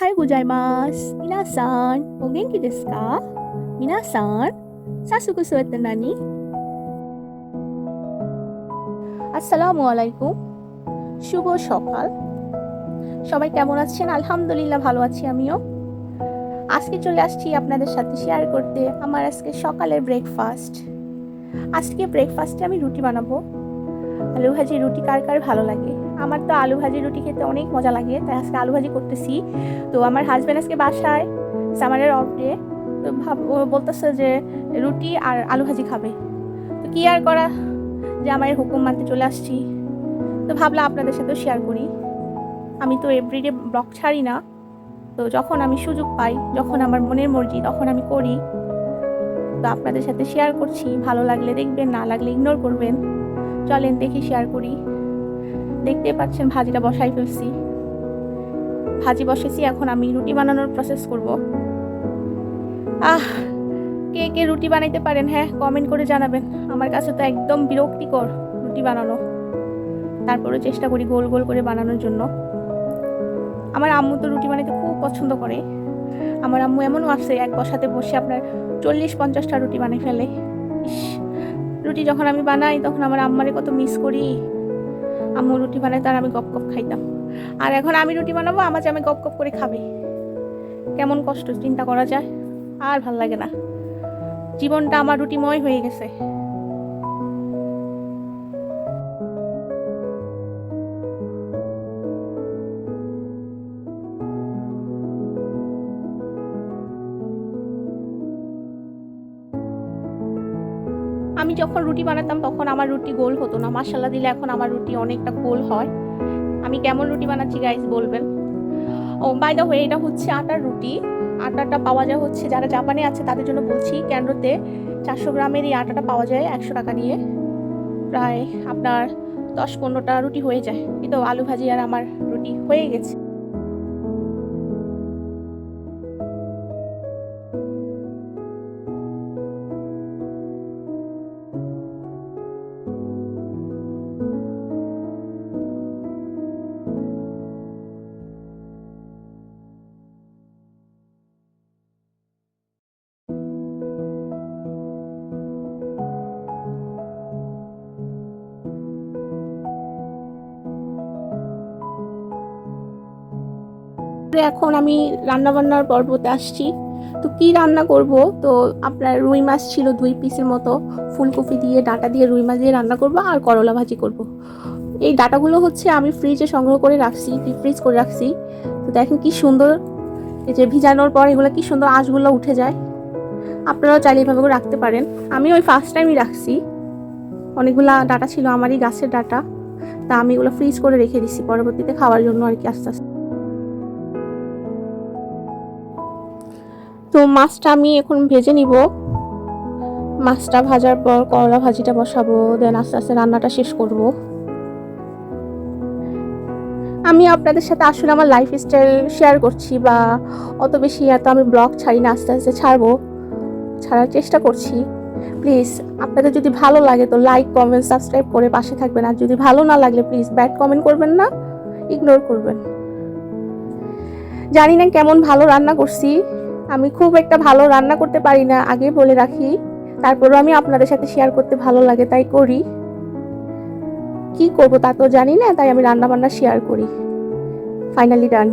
はいございます。皆さん、お元気ですか皆さん、早速座って何আসসালামু আলাইকুম শুভ সকাল সবাই কেমন আছেন আলহামদুলিল্লাহ ভালো আছি আমিও আজকে চলে আসছি আপনাদের সাথে শেয়ার করতে আমার আজকে সকালের ব্রেকফাস্ট আজকে ব্রেকফাস্টে আমি রুটি বানাবো আলু ভাজি রুটি কার কার ভালো লাগে আমার তো আলু ভাজি রুটি খেতে অনেক মজা লাগে, তাই আজকে আলু ভাজি করতেছি। তো আমার হাজব্যান্ড আজকে বাসায় সামারের অফ ডে তো ভাব, ও বলতেছে যে রুটি আর আলু ভাজি খাবে। তো কী আর করা, যে আমার হুকুম মানতে চলে আসছি। তো ভাবলাম আপনাদের সাথেও শেয়ার করি। আমি তো এভরিডে ব্লগ ছাড়ি না। তো যখন আমি সুযোগ পাই, যখন আমার মনের মর্জি, তখন আমি করি। তো আপনাদের সাথে শেয়ার করছি। ভালো লাগলে দেখবেন, না লাগলে ইগনোর করবেন। চলেন দেখি শেয়ার করি। দেখতে পাচ্ছেন, ভাজিটা বসাই ফেলছি। ভাজি বসেছি, এখন আমি রুটি বানানোর প্রসেস করব। আহ, কে কে রুটি বানাইতে পারেন হ্যাঁ কমেন্ট করে জানাবেন। আমার কাছে তো একদম বিরক্তিকর রুটি বানানো। তারপরে চেষ্টা করি গোল গোল করে বানানোর জন্য। আমার আম্মু তো রুটি বানাইতে খুব পছন্দ করে। আমার আম্মু এমনও আছে, এক বসাতে বসে আপনার চল্লিশ পঞ্চাশটা রুটি বানাই ফেলে। রুটি যখন আমি বানাই, তখন আমার আম্মারে কত মিস করি। আম্মু রুটি বানায়, তার আমি গপ গপ খাইতাম। আর এখন আমি রুটি বানাবো, আমার আমি গপ গপ করে খাবে। কেমন কষ্ট, চিন্তা করা যায়। আর ভালো লাগে না। জীবনটা আমার রুটিময় হয়ে গেছে। আমি যখন রুটি বানাতাম তখন আমার রুটি গোল হতো না। মাসাল্লা দিলে এখন আমার রুটি অনেকটা গোল হয়। আমি কেমন রুটি বানাচ্ছি গাইজ বলবেন। ও বাই দা হয়ে এটা হচ্ছে আটার রুটি। আটাটা পাওয়া যায় হচ্ছে যারা জাপানে আছে তাদের জন্য বলছি ক্যান্ডোতে চারশো গ্রামের এই আটাটা পাওয়া যায় একশো টাকা নিয়ে প্রায় আপনার দশ পনেরোটা রুটি হয়ে যায়। কিন্তু আলু ভাজি আর আমার রুটি হয়ে গেছে। এখন আমি রান্না বান্নার পর্বতে আসছি। তো কি রান্না করব? তো আপনার রুই মাছ ছিল দুই পিসের মতো। ফুলকপি দিয়ে, ডাটা দিয়ে রুই মাছ দিয়ে রান্না করব আর করলা ভাজি করব। এই ডাটাগুলো হচ্ছে আমি ফ্রিজে সংগ্রহ করে রাখছি ফ্রিজ করে রাখছি। তো দেখেন কি সুন্দর। এই যে ভিজানোর পর এগুলো কি সুন্দর আঁশগুলো উঠে যায়। আপনারাও চাইলে এভাবে রাখতে পারেন। আমি ওই ফার্স্ট টাইমই রাখছি। অনেকগুলা ডাটা ছিল আমারই গাছের ডাটা। তা আমি এগুলো ফ্রিজ করে রেখে দিছি। পরবর্তীতে খাওয়ার জন্য আর কি আস্তে আস্তে। তো মাছটা আমি এখন ভেজে নিব। মাছটা ভাজার পর করলা ভাজিটা বসাবো দেন আস্তে আস্তে রান্নাটা শেষ করব। আমি আপনাদের সাথে আসলে আমার লাইফ স্টাইল শেয়ার করছি বা অত বেশি এত আমি ব্লগ ছাড়ি না, আস্তে আস্তে ছাড়বো, ছাড়ার চেষ্টা করছি। প্লিজ আপনাদের যদি ভালো লাগে তো লাইক কমেন্ট সাবস্ক্রাইব করে পাশে থাকবেন। আর যদি ভালো না লাগলে প্লিজ ব্যাড কমেন্ট করবেন না ইগনোর করবেন। জানি না কেমন ভালো রান্না করছি। আমি খুব একটা ভালো রান্না করতে পারি না, আগে বলে রাখি। তারপরও আমি আপনাদের সাথে শেয়ার করতে ভালো লাগে, তাই করি। কি করব তা তো জানি না, তাই আমি রান্না বান্না শেয়ার করি। ফাইনালি ডান